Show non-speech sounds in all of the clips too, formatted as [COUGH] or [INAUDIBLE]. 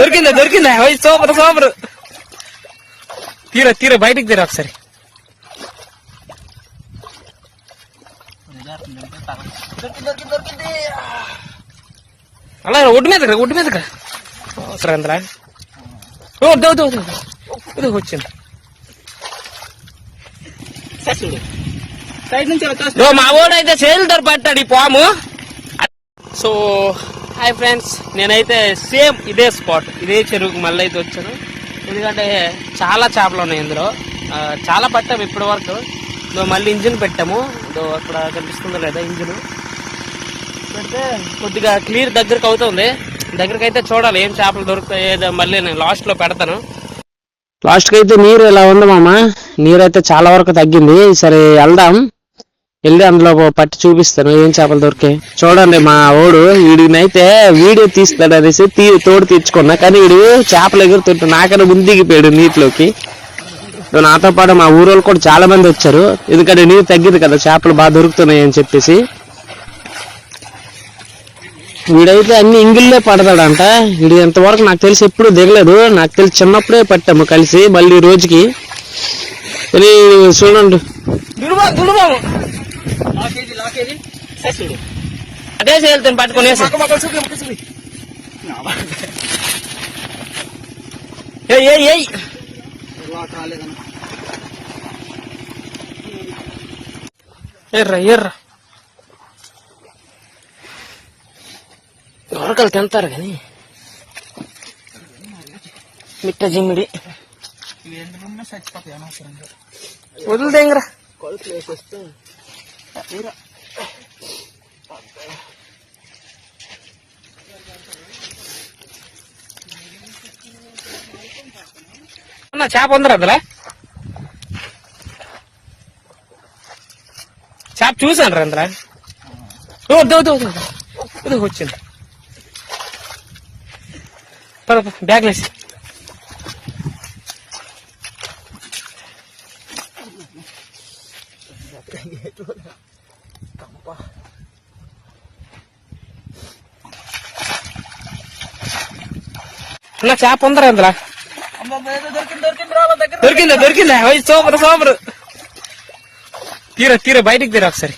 దొరికిందా దొరికిందా? ఓయ్ సూపర్ సూపర్. తీరా తీరా బయటికి తీరా ఒకసారి. అలా ఒడ్డు మీద ఒడ్డు మీద సురేంద్ర ఓ వద్దు వచ్చింది. మా వాడైతే చేతులతో పట్టాడు ఈ పాము. సో హాయ్ ఫ్రెండ్స్ నేనైతే సేమ్ ఇదే స్పాట్ ఇదే చెరువుకి మళ్ళీ అయితే వచ్చాను. ఎందుకంటే చాలా చేపలు ఉన్నాయి ఇందులో. చాలా పట్టాము ఇప్పటి వరకు. ఇదో మళ్ళీ ఇంజిన్ పెట్టాము. ఇదో అక్కడ కనిపిస్తుందో లేదా ఇంజిన్. పెడితే కొద్దిగా క్లియర్ దగ్గరకు అవుతుంది. దగ్గరకు అయితే చూడాలి ఏం చేపలు దొరుకుతాయి ఏదో మళ్ళీ నేను లాస్ట్లో పెడతాను. లాస్ట్కి అయితే నీరు ఇలా ఉంది మామ? నీరు అయితే చాలా వరకు తగ్గింది. సరే వెళ్దాం. వెళ్ళి అందులో పట్టి చూపిస్తాను. ఏం చేపలు దొరికాయి చూడండి మా ఓడు వీడినైతే వీడియో తీస్తాడు అనేసి తీ తోడు తీర్చుకున్నా. కానీ వీడు చేపలు ఎగురుతుంటే నాకన్నా ముందు దిగిపోయాడు నీటిలోకి నాతో పాటు మా ఊరోళ్ళు కూడా చాలా మంది వచ్చారు. ఎందుకంటే నీరు తగ్గింది కదా చేపలు బాగా దొరుకుతున్నాయి అని చెప్పేసి. వీడైతే అన్ని ఇంగిల్లే పడతాడంట. వీడు ఎంతవరకు నాకు తెలిసి ఎప్పుడు దిగలేదు నాకు తెలిసి చిన్నప్పుడే పట్టాము కలిసి మళ్ళీ రోజుకి. చూడండి. అదే చేయాలి రాలేదన్న. ఎర్ర ఎర్ర. దొరకలు తింటారు కానీ. మిట్ట జిమ్మిడి. వదిలిదేంగరా కొలుపులు వేసేస్తే అన్న చేప ఉందరు అందులో. చేప చూసాను రా అందులో వద్దు వద్దు వద్దు వద్దు. వచ్చింది. బ్యాగ్లేసి అన్న చేప ఉందిరా ఏదో దొరికింది దొరికింది? Super super. తీరా తీరా బయటికి తీరా ఒకసారి.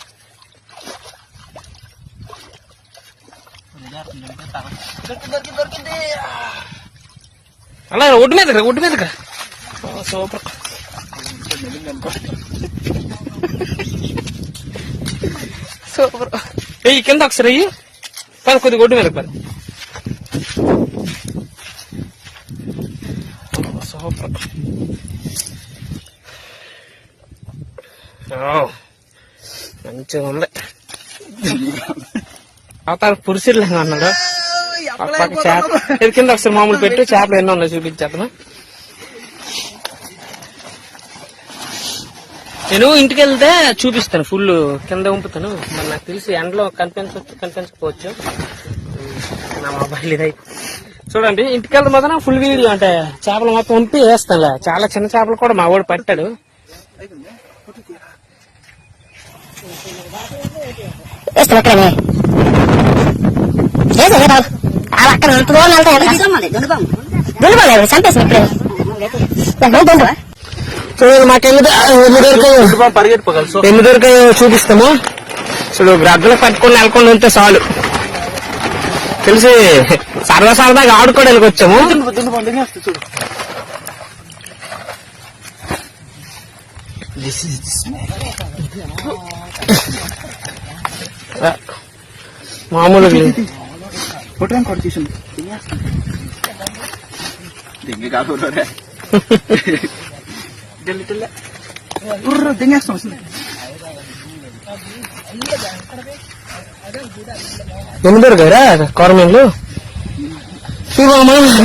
అలా ఒడ్డు మీద ఒడ్డు మీద సూపర్. సూపర్. వెయ్యి కింద ఒకసారి పద కొద్దిగా ఒడ్డు మీద పద సూపర్ మంచిగా ఉంది. అవతార పురుషుల్లాగా అన్నాడు చేప కింద ఒకసారి మామూలు పెట్టు చేపలు ఎన్నో ఉన్నాయి చూపించేద్దామా నేను ఇంటికి వెళ్తే చూపిస్తాను ఫుల్ కింద ఉంపుతాను. మరి నాకు తెలిసి ఎండలో కనిపించవచ్చు కనిపించకపోవచ్చు నా మొబైల్ ఇది చూడండి ఇంటికి వెళ్తే మాత్రం ఫుల్ వీడియో అంటే చేపలు మొత్తం ఉంపి వేస్తానులే. చాలా చిన్న చేపలు కూడా మా వాడు పట్టాడు. వేస్తాం అక్కడే వేసాం కదా అలా అక్కడ అంత దూరం వెళ్తాయి దుండుబాలేదు చంపేసిన ఇప్పుడే దుండు చూడండి మాకు ఎన్ని ద- ఎన్ని దొరికాయో. చూపిస్తాము. చూడు గ్రద్దలు పట్టుకొని నెలకొని ఉంటే చాలు. తెలిసి. సరదా సరదాగా ఆడుకోవడానికి వచ్చాము. చూడు. మామూలుగా లేదు. దింగేస్తాం [LAUGHS] ఎన్ని దొరికాయరా కొరమీన్లు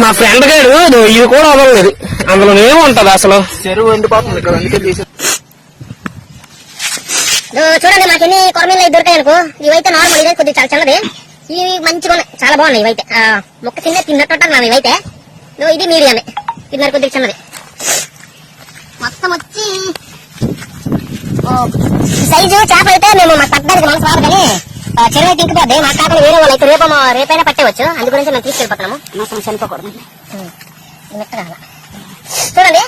మా ఫ్రెండ్ గారు ఇదో కూడా అవ్వలేదు. అందులో ఏముంటది అసలు. చెరువు ఎండిపోతుంది ఇక్కడ అందుకే తీసి చూడండి మాకు ఎన్ని కొరమీన్లు అయితే దొరికాయి అనుకో ఇవైతే నార్మల్ ఇదే కొద్దిగా చాలా చిన్నది ఇవి మంచిగా ఉన్నాయి చాలా బాగున్నాయి ఇవైతే. ఆ, మొక్క తిన్నే తిన్నట్టు ఉంటుంది ఇవైతే. ఇదిగో ఇది మీడియం తిన్నారు కొద్దిగా చిన్నది మొత్తం వచ్చి సైజు చేప అయితే మేము మాకు పట్టడానికి మనసు రాదు కానీ చెరువు అయితే మా కాకుండా వేరే వాళ్ళు అయితే రేపు రేపైనా పట్టేవచ్చు అందు గురించి మేము తీసుకెళ్ళిపోతున్నాము. మొత్తం చనిపోకూడదు. చూడండి.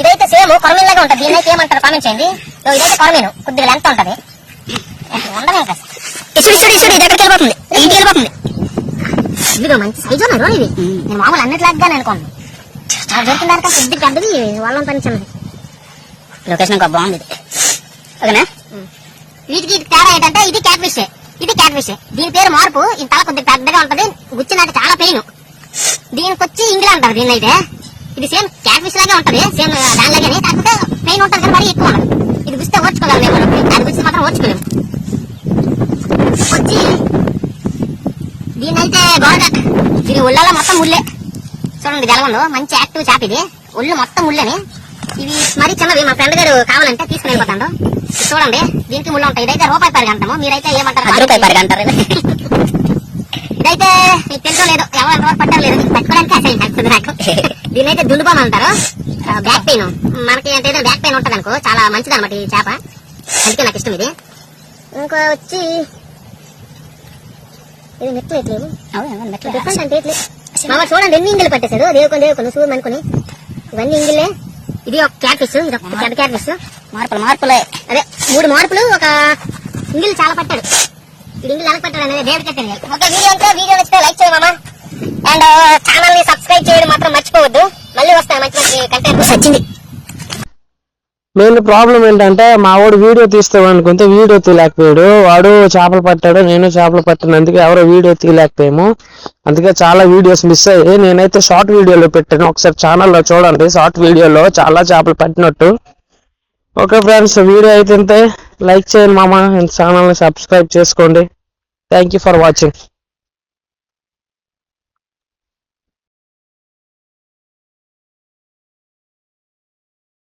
ఇదైతే సేమ్ కొరమీన్ ఉంటుంది. దీని అయితే ఏమంటారు కామెంట్ చేయండి. ఇదో ఇదైతే కొరమీను. కొద్దిగా లెంత్ ఉంటది. ఉండదు ఇంకా ఇసుడు ఇసుడు ఇసుడు ఇది ఎక్కడికి వెళ్ళిపోతుంది? ఇంటికి వెళ్ళిపోతుంది. ఇదిగో మంచి సైజు ఉన్నాయి రోజు ఇవి నేను మామూలు అన్నిట్లాగానే అనుకోండి దొరికిన పెద్దది. వాళ్ళని పని చిన్నది లొకేషన్ ఇంకా బాగుంది ఇది. ఓకేనా? వీటికి ఇది తేడా ఏంటంటే ఇది క్యాట్ ఫిష్ ఇది క్యాట్ ఫిష్ దీని పేరు మార్పు. ఈ తల కొద్దిగా పెద్దగా ఉంటది. గుచ్చినట్టు చాలా పెయిన్. దీనికి వచ్చి ఇంగిలా అంటారు దీన్ని అయితే. ఇది సేమ్ క్యాట్ ఫిష్ లాగే ఉంటది. సేమ్ దానిలాగే కాకపోతే పెయిన్ ఉంటుంది కానీ మరీ ఎక్కువ. ఇది గుస్తే ఓర్చుకోగలం అది గుచ్చి మాత్రం ఓర్చుకోలేము. వచ్చి దీని అయితే గోడ దీని ఒళ్ళలో మొత్తం ముళ్ళే. చూడండి జలగండు మంచి యాక్టివ్ చేప ఇది. ఒళ్ళు మొత్తం ముళ్ళని. ఇవి మరీ చిన్నవి మా ఫ్రెండ్ గారు కావాలంటే తీసుకుని వెళ్ళిపోతాడు. ఇది చూడండి దీనికి ముళ్ళు ఉంటాయి. ఇదైతే రూపాయి పరిగ అంటాము మీరైతే ఏమంటారు? రూపాయి పరిగ అంటారు ఇదైతే మీకు తెలుసో లేదో ఎవరు ఎంతవరకు పట్టారు లేదు పట్టుకోవడానికి అసలు నాకు. దీని అయితే దుండుపాము అంటారు బ్యాక్ పెయిన్. మనకి అంటే బ్యాక్ పెయిన్ ఉంటుంది అనుకో చాలా మంచిది అనమాట ఈ చేప. అందుకే నాకు ఇష్టం ఇది. ఇంకో వచ్చి ఇది మెట్లు ఎట్లేవు డిఫరెంట్ అంటే ఎట్లే మామ చూడండి ఎన్ని ఇంగిలు పట్టేశాడు దేవుకొని దేవుకొని చూడు అనుకుని ఇవన్నీ ఇంగిలే ఇది ఒక క్యాట్ ఫిష్ ఇది ఒక పెద్ద క్యాట్ ఫిష్ మార్పులు మార్పులే. అదే మూడు మార్పులు ఒక ఇంగిల్ చాలా పట్టాడు. ఇది ఇంగిల్ ఎలా పట్టాడు అనేది దేవుడికి తెలియాలి. ఓకే వీడియో అంటే వీడియో నచ్చితే లైక్ చేయి మామ. అండ్ ఛానల్ని సబ్స్క్రైబ్ చేయడం మాత్రం మర్చిపోవద్దు. మళ్ళీ వస్తాయి మంచి మంచి కంటెంట్ వచ్చింది. మెయిన్ ప్రాబ్లం ఏంటంటే మా వాడు వీడియో తీస్తామనుకుంటే వీడియో తీయలేకపోయాడు. వాడు చేపలు పట్టాడు నేను చేపలు పట్టాను అందుకే ఎవరో వీడియో తీయలేకపోయాము. అందుకే చాలా వీడియోస్ మిస్ అయ్యాయి. నేనైతే షార్ట్ వీడియోలో పెట్టాను. ఒకసారి ఛానల్లో చూడండి. షార్ట్ వీడియోలో చాలా చేపలు పట్టినట్టు. ఓకే ఫ్రెండ్స్ వీడియో అయితే లైక్ చేయండి మామ. ఛానల్ని సబ్స్క్రైబ్ చేసుకోండి. Thank you for watching